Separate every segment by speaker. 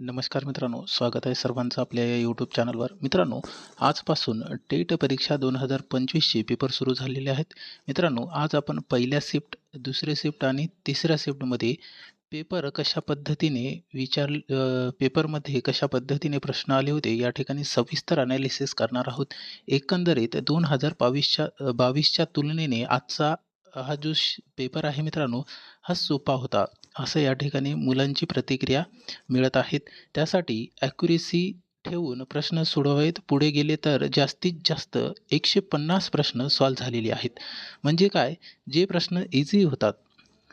Speaker 1: नमस्कार मित्रांनो स्वागत आहे सर्वांचं आपल्या या यूट्यूब चॅनलवर मित्रांनो आजपासून टेट परीक्षा दोन हजार पंचवीसचे पेपर सुरू झालेले आहेत. मित्रांनो आज आपण पहिल्या शिफ्ट दुसऱ्या शिफ्ट आणि तिसऱ्या शिफ्टमध्ये पेपर कशा पद्धतीने विचार पेपरमध्ये कशा पद्धतीने प्रश्न आले होते या ठिकाणी सविस्तर अनालिसिस करणार आहोत. एकंदरीत दोन हजार बावीसच्या बावीसच्या तुलनेने आजचा हा जो श- पेपर आहे मित्रांनो हा सोपा होता. असं या ठिकाणी मुलांची प्रतिक्रिया मिळत आहेत. त्यासाठी ॲक्युरेसी ठेवून प्रश्न सोडवावेत. पुढे गेले तर जास्तीत जास्त एकशे पन्नास प्रश्न सॉल्व झालेले आहेत. म्हणजे काय? जे प्रश्न इझी होतात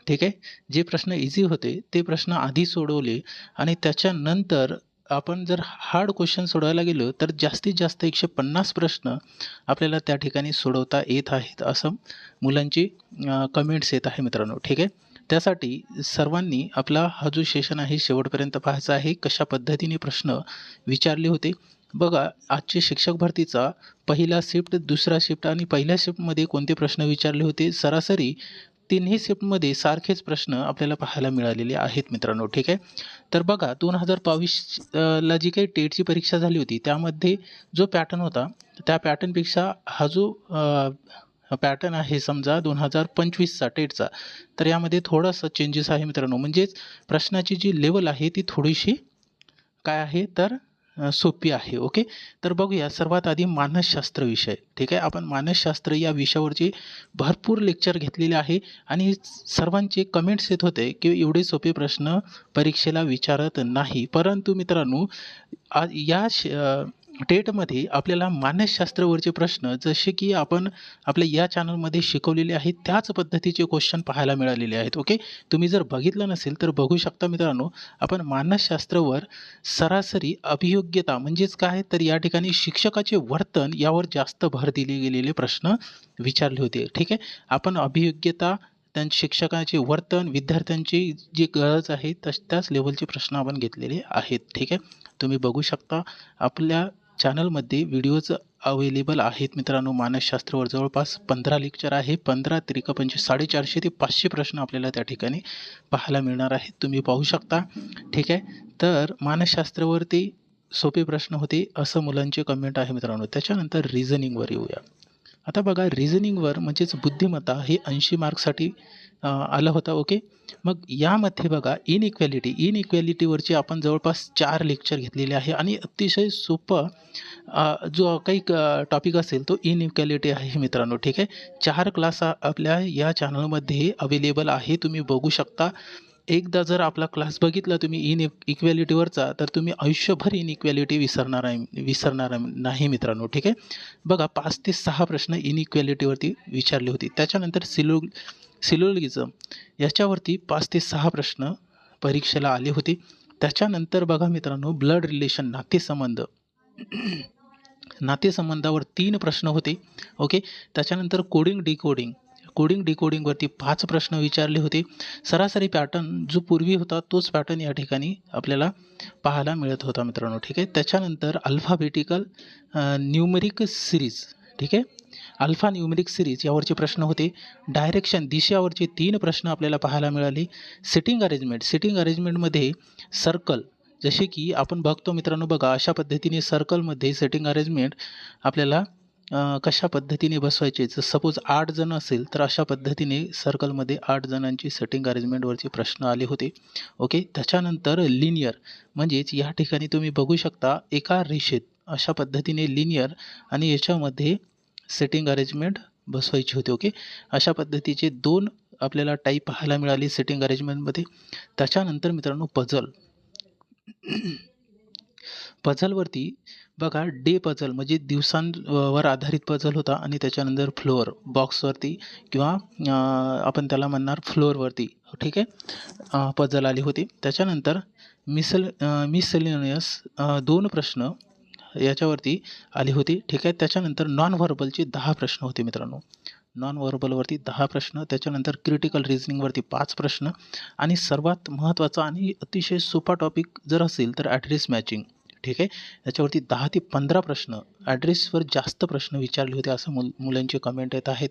Speaker 1: ठीक आहे? जे प्रश्न इझी होते ते प्रश्न आधी सोडवले आणि त्याच्यानंतर आपण जर हार्ड क्वेश्चन सोडवायला गेलो तर जास्तीत जास्त एकशे पन्नास प्रश्न आपल्याला त्या ठिकाणी सोडवता येत आहेत असं मुलांची कमेंट्स येत आहे मित्रांनो ठीक आहे? त्यासाठी सर्वांनी आपला हा जो सेशन आहे शेवटपर्यंत पाहायचा आहे कशा पद्धतीने प्रश्न विचारले होते. बघा आजचे शिक्षक भरतीचा पहिला शिफ्ट दुसरा शिफ्ट आणि पहिल्या शिफ्टमध्ये कोणते प्रश्न विचारले होते? सरासरी तिन्ही शिफ्टमध्ये सारखेच प्रश्न आपल्याला पाहायला मिळालेले आहेत मित्रांनो ठीक आहे? तर बघा दोन हजार बावीसला जी काही टेटची परीक्षा झाली होती त्यामध्ये जो पॅटर्न होता त्या पॅटर्नपेक्षा हा जो पॅटर्न आहे समजा दोन हजार पंचवीसचा टेटचा तर यामध्ये थोडासा चेंजेस आहे मित्रांनो. म्हणजेच प्रश्नाची जी लेवल आहे ती थोडीशी काय आहे तर सोपी आहे ओके तर बघूया सर्वात आधी मानसशास्त्र विषय ठीक आहे? आपण मानसशास्त्र या विषयावरचे भरपूर लेक्चर घेतलेले आहे आणि सर्वांचे कमेंट्स येत होते की एवढे सोपे प्रश्न परीक्षेला विचारत नाही. परंतु मित्रांनो या श टेटमध्ये आपल्याला मानसशास्त्रावरचे प्रश्न जसे की आपण आपल्या या चॅनलमध्ये शिकवलेले आहेत त्याच पद्धतीचे क्वेश्चन पाहायला मिळालेले आहेत ओके तुम्ही जर बघितलं नसेल तर बघू शकता मित्रांनो आपण मानसशास्त्रावर सरासरी अभियोग्यता म्हणजेच काय? तर या ठिकाणी शिक्षकाचे वर्तन यावर जास्त भर दिले गेलेले प्रश्न विचारले होते ठीक आहे? आपण अभियोग्यता त्यां शिक्षकाचे वर्तन विद्यार्थ्यांची जी गरज आहे तश त्याच लेवलचे प्रश्न आपण घेतलेले आहेत ठीक आहे? तुम्ही बघू शकता आपल्या चॅनलमध्ये व्हिडिओज अवेलेबल आहेत मित्रांनो. मानसशास्त्रावर जवळपास पंधरा लेक्चर आहे. पंधरा त्रिक पंचवीस साडेचारशे ते पाचशे प्रश्न आपल्याला त्या ठिकाणी पाहायला मिळणार आहेत. तुम्ही पाहू शकता. ठीक आहे. तर मानसशास्त्रावरती सोपे प्रश्न होते असं मुलांचे कमेंट आहे मित्रांनो. त्याच्यानंतर रिझनिंगवर येऊया. आता बघा रिझनिंगवर म्हणजेच बुद्धिमत्ता हे ऐंशी मार्कसाठी आलं होतं. ओके मग यामध्ये बघा इनइक्वॅलिटी इनइक्वॅलिटीवरची आपण जवळपास चार लेक्चर घेतलेले आहे आणि अतिशय सोपं जो काही टॉपिक असेल तो इनइक्वॅलिटी आहे मित्रांनो ठीक आहे? चार क्लास आपल्या या चॅनलमध्ये अवेलेबल आहे तुम्ही बघू शकता. एकदा जर आपला क्लास बघितला तुम्ही इन इक्वॅलिटीवरचा तर तुम्ही आयुष्यभर इनइक्वॅलिटी विसरणार आहे विसरणार आहे- नाही मित्रांनो ठीक आहे? बघा पाच ते सहा प्रश्न इनइक्वॅलिटीवरती विचारले होते. त्याच्यानंतर सिलो सिलोलिझम याच्यावरती पाच ते सहा प्रश्न परीक्षेला आले होते. त्याच्यानंतर बघा मित्रांनो ब्लड रिलेशन नातेसंबंध नातेसंबंधावर तीन प्रश्न होते. ओके? त्याच्यानंतर कोडिंग डिकोडिंग कोडिंग डिकोडिंगवरती पाच प्रश्न विचारले होते. सरासरी पॅटर्न जो पूर्वी होता तोच पॅटर्न या ठिकाणी आपल्याला पाहायला मिळत होता मित्रांनो. ठीक आहे? त्याच्यानंतर अल्फाबेटिकल न्यूमरिक सिरीज ठीक आहे? अल्फा न्युमेरिक सिरीज यावरचे प्रश्न होते. डायरेक्शन दिशेवरचे तीन प्रश्न आपल्याला पाहायला मिळाले. Sitting arrangement. सिटिंग अरेंजमेंटमध्ये सर्कल जसे की आपण बघतो मित्रांनो बघा अशा पद्धतीने सर्कलमध्ये सेटिंग अरेंजमेंट आपल्याला कशा पद्धतीने बसवायचे? जर सपोज आठ जण असेल तर अशा पद्धतीने सर्कलमध्ये आठ जणांची सेटिंग अरेंजमेंटवरचे प्रश्न आले होते. ओके? त्याच्यानंतर लिनियर म्हणजेच या ठिकाणी तुम्ही बघू शकता एका रेषेत अशा पद्धतीने लिनियर आणि याच्यामध्ये सेटिंग अरेंजमेंट बसवायची होती ओके अशा पद्धतीचे दोन आपल्याला टाईप पाहायला मिळाली सेटिंग अरेंजमेंटमध्ये त्याच्यानंतर मित्रांनो पझल पझलवरती बघा डे पझल म्हणजे दिवसांवर आधारित पझल होता आणि त्याच्यानंतर फ्लोअर बॉक्सवरती किंवा आपण त्याला म्हणणार फ्लोअरवरती ठीक आहे? पझल आली होती. त्याच्यानंतर मिसल मिसलिनियस दोन प्रश्न याच्यावरती आली होती. ठीक आहे त्याच्यानंतर नॉन व्हर्बलचे दहा प्रश्न होते मित्रांनो. नॉन व्हर्बलवरती दहा प्रश्न त्याच्यानंतर क्रिटिकल रिझनिंगवरती पाच प्रश्न आणि सर्वात महत्त्वाचा आणि अतिशय सोपा टॉपिक जर असेल तर ॲड्रेस मॅचिंग ठीक आहे त्याच्यावरती दहा ते पंधरा प्रश्न ॲड्रेसवर जास्त प्रश्न विचारले होते असं मुल मुलांचे कमेंट येत आहेत.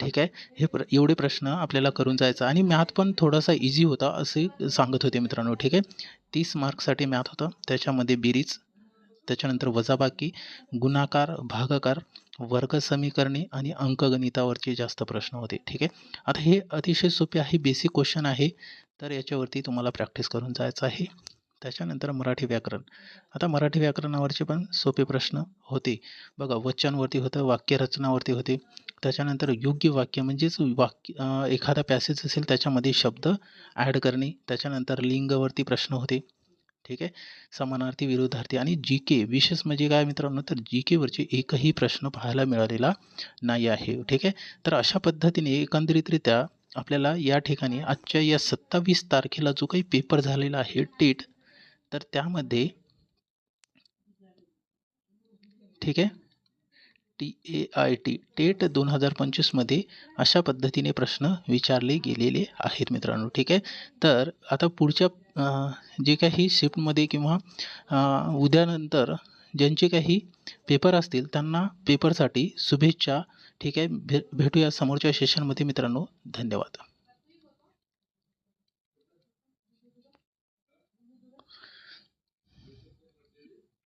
Speaker 1: ठीक आहे हे प्र एवढे प्रश्न आपल्याला करून जायचं आणि मॅथ पण थोडासा इझी होता असे सांगत होते मित्रांनो. ठीक आहे तीस मार्कसाठी मॅथ होतं त्याच्यामध्ये बेरीज त्याच्यानंतर वजाबाकी गुणाकार भागाकार वर्ग समीकरणे आणि अंकगणितावरचे जास्त प्रश्न होते. ठीक आहे? आता हे अतिशय सोपे आहे बेसिक क्वेश्चन आहे. तर याच्यावरती तुम्हाला प्रॅक्टिस करून जायचं आहे. त्याच्यानंतर मराठी व्याकरण. आता मराठी व्याकरणावरचे पण सोपे प्रश्न होते. बघा वचनवरती होतं वाक्यरचनावरती होते. त्याच्यानंतर योग्य वाक्य म्हणजेच वाक्य एखादा पॅसेज असेल त्याच्यामध्ये शब्द ॲड करणे. त्याच्यानंतर लिंगवरती प्रश्न होते. ठीक आहे? समानार्थी विरोधार्थी आणि जी के विशेष म्हणजे काय मित्रांनो? तर जी केवरचे एकही प्रश्न पाहायला मिळालेला नाही आहे ठीक आहे? तर अशा पद्धतीने एकंदरीतरित्या आपल्याला या ठिकाणी आजच्या या सत्तावीस तारखेला जो काही पेपर झालेला आहे टेट तर त्यामध्ये ठीक आहे? T A I T TET दोन हजार पंचवीसमध्ये अशा पद्धतीने प्रश्न विचारले गेलेले आहेत मित्रांनो. ठीक आहे? तर आता पुढच्या जे काही शिफ्टमध्ये किंवा उद्यानंतर ज्यांचे काही पेपर असतील त्यांना पेपरसाठी शुभेच्छा. ठीक आहे? भे भेटूया समोरच्या सेशनमध्ये मित्रांनो. धन्यवाद.